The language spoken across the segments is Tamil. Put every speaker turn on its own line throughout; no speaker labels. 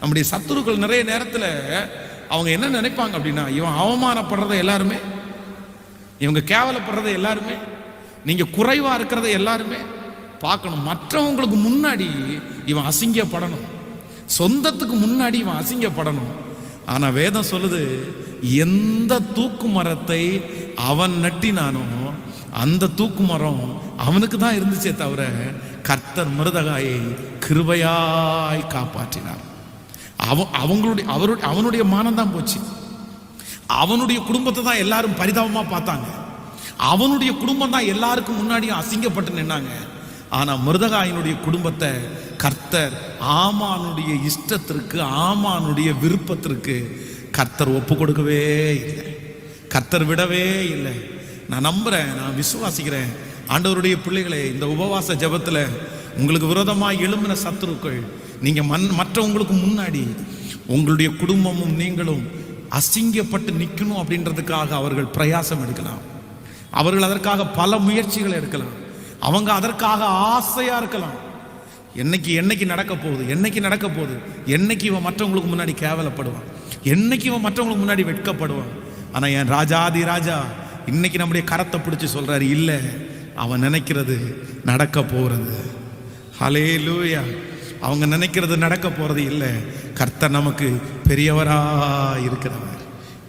நம்முடைய சத்துருக்கள் நிறைய நேரத்தில் அவங்க என்ன நினைப்பாங்க அப்படின்னா இவன் அவமானப்படுறத எல்லாருமே இவங்க கேவலப்படுறத எல்லாருமே நீங்க குறைவா இருக்கிறத எல்லாருமே பார்க்கணும். மற்றவங்களுக்கு முன்னாடி இவன் அசிங்கப்படணும். சொந்தத்துக்கு முன்னாடி இவன் அசிங்கப்படணும். ஆனா வேதம் சொல்லுது எந்த தூக்கு மரத்தை அவன் நட்டினானோ அந்த தூக்கு மரம் அவனுக்கு தான் இருந்துச்சே தவிர கர்த்தர் மிருதகாயை கிருபையாய் காப்பாற்றினார். அவன் அவங்களுடைய அவருடைய அவனுடைய மானம் தான் போச்சு. அவனுடைய குடும்பத்தை தான் எல்லாரும் பரிதாபமா பார்த்தாங்க. அவனுடைய குடும்பம் தான் எல்லாருக்கும் முன்னாடியும் அசிங்கப்பட்டு நின்னாங்க. ஆனா மிருதகாயினுடைய குடும்பத்தை கர்த்தர் ஆமானுடைய இஷ்டத்திற்கு ஆமானுடைய விருப்பத்திற்கு கர்த்தர் ஒப்பு கொடுக்கவே இல்லை. கர்த்தர் விடவே இல்லை. நான் நம்புறேன் நான் விசுவாசிக்கிறேன். ஆண்டவருடைய பிள்ளைகளே இந்த உபவாச ஜபத்தில் உங்களுக்கு விரோதமாக எழும்பின சத்துருக்கள் நீங்கள் மண் மற்றவங்களுக்கு முன்னாடி உங்களுடைய குடும்பமும் நீங்களும் அசிங்கப்பட்டு நிற்கணும் அப்படின்றதுக்காக அவர்கள் பிரயாசம் எடுக்கலாம். அவர்கள் அதற்காக பல முயற்சிகள் எடுக்கலாம். அவங்க அதற்காக ஆசையாக இருக்கலாம். என்னைக்கு என்னைக்கு நடக்க போகுது என்னைக்கு நடக்க போகுது என்னைக்கு இவன் மற்றவங்களுக்கு முன்னாடி கேவலப்படுவான் என்னைக்கு இவன் மற்றவங்களுக்கு முன்னாடி வெட்கப்படுவான். ஆனால் என் ராஜாதி ராஜா இன்னைக்கு நம்முடைய கரத்தை பிடிச்சி சொல்கிறாரு இல்லை அவன் நினைக்கிறது நடக்க போகிறது ஹலே லூயா அவங்க நினைக்கிறது நடக்க போகிறது இல்லை. கர்த்தர் நமக்கு பெரியவராக இருக்கிறவர்.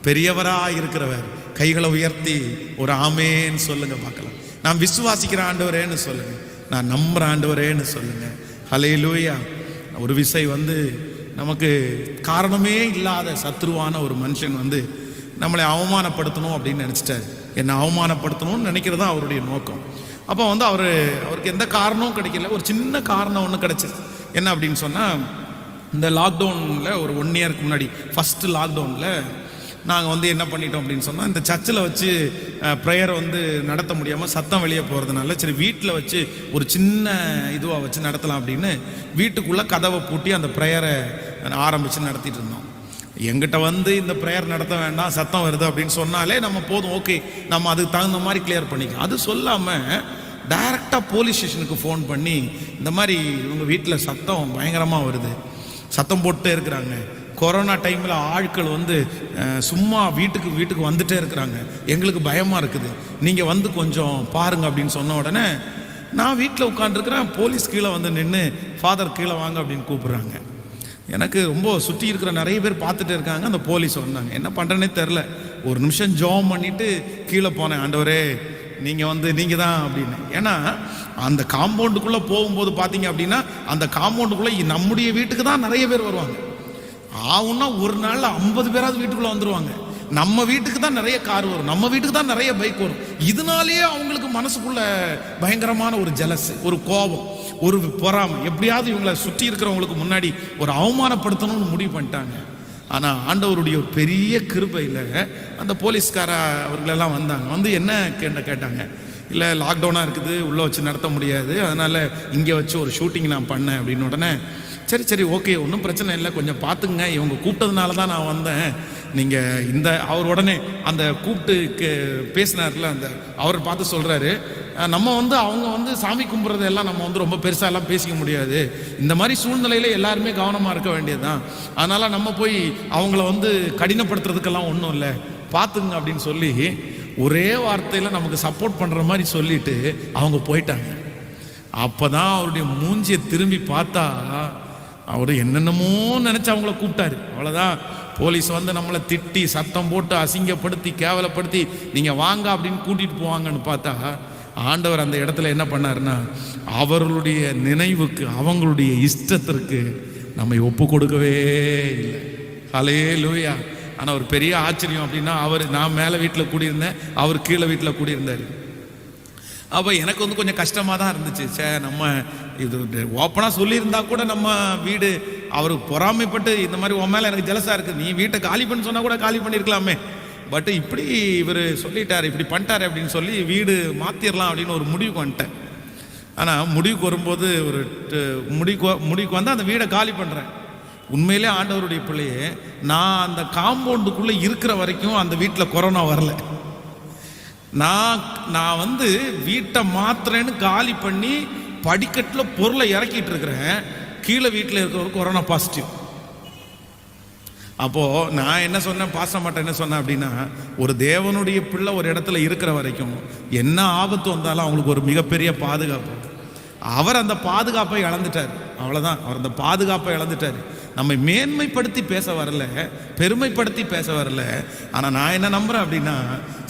பெரியவராக இருக்கிறவர். கைகளை உயர்த்தி ஒரு ஆமேன்னு சொல்லுங்க பார்க்கலாம். நான் விசுவாசிக்கிற ஆண்டவரேன்னு சொல்லுங்க. நான் நம்புற ஆண்டவரேன்னு சொல்லுங்க. ஹலே லூயா ஒரு விசை வந்து நமக்கு காரணமே இல்லாத சத்ருவான ஒரு மனுஷன் வந்து நம்மளை அவமானப்படுத்தணும் அப்படின்னு நினச்சிட்டாரு. என்னை அவமானப்படுத்தணும்னு நினைக்கிறது தான் அவருடைய நோக்கம். அப்போ வந்து அவர் அவருக்கு எந்த காரணமும் கிடைக்கல. ஒரு சின்ன காரணம் ஒன்று கிடைச்சது. என்ன அப்படின்னு சொன்னால் இந்த லாக்டவுனில் ஒரு ஒன் இயருக்கு முன்னாடி ஃபஸ்ட்டு லாக்டவுனில் நாங்கள் வந்து என்ன பண்ணிட்டோம் அப்படின்னு சொன்னால் இந்த சர்ச்சில் வச்சு ப்ரேயர் வந்து நடத்த முடியாமல் சத்தம் வெளியே போகிறதுனால சரி வீட்டில் வச்சு ஒரு சின்ன இதுவாக வச்சு நடத்தலாம் அப்படின்னு வீட்டுக்குள்ளே கதவை பூட்டி அந்த ப்ரேயரை ஆரம்பித்து நடத்திட்டு இருந்தோம். எங்கிட்ட வந்து இந்த ப்ரேயர் நடத்த வேண்டாம் சத்தம் வருது அப்படின்னு சொன்னாலே நம்ம போதும் ஓகே நம்ம அதுக்கு தகுந்த மாதிரி கிளியர் பண்ணிக்கலாம். அது சொல்லாமல் டைரெக்டாக போலீஸ் ஸ்டேஷனுக்கு ஃபோன் பண்ணி இந்த மாதிரி இவங்க வீட்டில் சத்தம் பயங்கரமாக வருது. சத்தம் போட்டே இருக்கிறாங்க. கொரோனா டைமில் ஆட்கள் வந்து சும்மா வீட்டுக்கு வீட்டுக்கு வந்துட்டே இருக்கிறாங்க. எங்களுக்கு பயமாக இருக்குது. நீங்கள் வந்து கொஞ்சம் பாருங்கள் அப்படின்னு சொன்ன உடனே நான் வீட்டில் உட்காந்துருக்கிறேன் போலீஸ் கீழே வந்து நின்று ஃபாதர் கீழே வாங்க அப்படின்னு கூப்பிட்றாங்க. எனக்கு ரொம்ப சுற்றி இருக்கிற நிறைய பேர் பார்த்துட்டு இருக்காங்க. அந்த போலீஸ் வந்தாங்க. என்ன பண்ணுறேனே தெரில ஒரு நிமிஷம் ஜோம் பண்ணிட்டு கீழே போனேன். ஆண்டவரே நீங்கள் வந்து நீங்கள் தான் அப்படின்னு. ஏன்னா அந்த காம்பவுண்டுக்குள்ளே போகும்போது பார்த்தீங்க அப்படின்னா அந்த காம்பவுண்டுக்குள்ளே நம்முடைய வீட்டுக்கு தான் நிறைய பேர் வருவாங்க. ஆகுன்னா ஒரு நாளில் ஐம்பது பேராவது வீட்டுக்குள்ளே வந்துடுவாங்க நம்ம வீட்டுக்கு தான் நிறைய கார் வரும். நம்ம வீட்டுக்கு தான் நிறைய பைக் வரும். இதனாலேயே அவங்களுக்கு மனசுக்குள்ள பயங்கரமான ஒரு ஜலஸ் ஒரு கோபம் ஒரு பொறாமை. எப்படியாவது இவங்களை சுற்றி இருக்கிறவங்களுக்கு முன்னாடி ஒரு அவமானப்படுத்தணும்னு முடிவு பண்ணிட்டாங்க. ஆனால் ஆண்டவருடைய ஒரு பெரிய கிருபையில் அந்த போலீஸ்கார அவர்களெல்லாம் வந்தாங்க. வந்து என்ன கேட்ட கேட்டாங்க? இல்லை லாக்டவுனாக இருக்குது. உள்ளே வச்சு நடத்த முடியாது. அதனால் இங்கே வச்சு ஒரு ஷூட்டிங் நான் பண்ணேன் அப்படின்னு உடனே சரி சரி ஓகே ஒன்றும் பிரச்சனை இல்லை. கொஞ்சம் பார்த்துங்க இவங்க கூப்பிட்டதுனால தான் நான் வந்தேன். நீங்கள் இந்த அவர் உடனே அந்த கூப்பிட்டு கே- பேசினார்ல அந்த அவர் பார்த்து சொல்கிறாரு நம்ம வந்து அவங்க வந்து சாமி கும்பிட்றதெல்லாம் நம்ம வந்து ரொம்ப பெருசாக எல்லாம் பேசிக்க முடியாது. இந்த மாதிரி சூழ்நிலையில் எல்லாருமே கவனமாக இருக்க வேண்டியதுதான். அதனால் நம்ம போய் அவங்கள வந்து கடினப்படுத்துறதுக்கெல்லாம் ஒன்றும் இல்லை. பார்த்துங்க அப்படின்னு சொல்லி ஒரே வார்த்தையில் நமக்கு சப்போர்ட் பண்ணுற மாதிரி சொல்லிட்டு அவங்க போயிட்டாங்க. அப்போ தான் அவருடைய மூஞ்சியை திரும்பி பார்த்தா அவர் என்னென்னமோ நினச்சி அவங்கள கூப்பிட்டாரு. அவ்வளோதான் போலீஸ் வந்து நம்மளை திட்டி சத்தம் போட்டு அசிங்கப்படுத்தி கேவலப்படுத்தி நீங்கள் வாங்க அப்படின்னு கூட்டிகிட்டு போவாங்கன்னு பார்த்தா ஆண்டவர் அந்த இடத்துல என்ன பண்ணாருன்னா அவர்களுடைய நினைவுக்கு அவங்களுடைய இஷ்டத்திற்கு நம்மை ஒப்பு கொடுக்கவே இல்லை. ஹலே லூயா ஆனால் ஒரு பெரிய ஆச்சரியம் அப்படின்னா அவர் நான் மேலே வீட்டில் கூடியிருந்தேன் அவர் கீழே வீட்டில் கூடியிருந்தார். அப்போ எனக்கு வந்து கொஞ்சம் கஷ்டமாக தான் இருந்துச்சு. சே நம்ம இது ஓப்பனாக சொல்லியிருந்தா கூட நம்ம வீடு அவர் பொறாமைப்பட்டு இந்த மாதிரி உன் மேலே எனக்கு ஜலசா இருக்குது நீ வீட்டை காலி பண்ண சொன்னால் கூட காலி பண்ணியிருக்கலாமே பட் இப்படி இவர் சொல்லிட்டார் இப்படி பண்ணிட்டாரு அப்படின்னு சொல்லி வீடு மாற்றிடலாம் அப்படின்னு ஒரு முடிவுக்கு வந்துட்டேன். ஆனால் முடிவுக்கு வரும்போது ஒரு முடிவுக்கு முடிவுக்கு வந்து அந்த வீடை காலி பண்ணுறேன் உண்மையிலே ஆண்டவருடைய பிள்ளையே நான் அந்த காம்பவுண்டுக்குள்ளே இருக்கிற வரைக்கும் அந்த வீட்டில் கொரோனா வரல. நான் நான் வந்து வீட்டை மாத்துறேன்னு காலி பண்ணி படிக்கட்டில் பொருளை இறக்கிட்டு இருக்கிறேன். கீழே வீட்டில் இருக்கிறவர் கொரோனா பாசிட்டிவ் அப்போது நான் என்ன சொன்னேன்? பாச மாட்டேன் என்ன சொன்னேன் அப்படின்னா ஒரு தேவனுடைய பிள்ளை ஒரு இடத்துல இருக்கிற வரைக்கும் என்ன ஆபத்து வந்தாலும் அவங்களுக்கு ஒரு மிகப்பெரிய பாதுகாப்பு. அவர் அந்த பாதுகாப்பை இழந்துட்டார். அவ்வளோதான் அவர் அந்த பாதுகாப்பை இழந்துட்டார். நம்மை மேன்மைப்படுத்தி பேச வரல பெருமைப்படுத்தி பேச வரல. ஆனால் நான் என்ன நம்புகிறேன் அப்படின்னா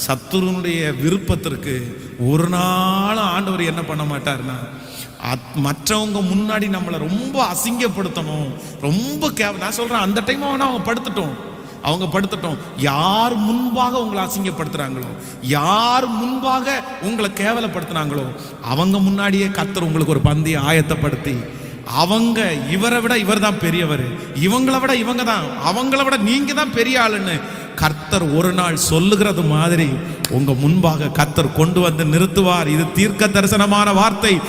சத்துருனுடைய விருப்பத்திற்கு ஒரு நாள் ஆண்டவர் என்ன பண்ண மாட்டார்னா அத்- மற்றவங்க முன்னாடி நம்மளை ரொம்ப அசிங்கப்படுத்தணும் ரொம்ப கே நான் சொல்கிறேன் அந்த டைம் அவனை அவங்க படுத்துட்டோம். அவங்க படுத்துட்டோம். யார் முன்பாக உங்களை அசிங்கப்படுத்துறாங்களோ யார் முன்பாக உங்களை கேவலப்படுத்துனாங்களோ அவங்க முன்னாடியே கத்தர் உங்களுக்கு ஒரு பந்தியை ஆயத்தப்படுத்தி அவங்க இவரை விட இவர் தான் பெரியவர். இவங்களை விட இவங்க தான். அவங்கள விட நீங்க தான் பெரிய ஆளுன்னு கர்த்தர் ஒரு நாள் சொல்லுகிறது மாதிரி உங்க முன்பாக கர்த்தர் கொண்டு வந்து நிறுத்துவார். இது தீர்க்க தரிசனமான வார்த்தை.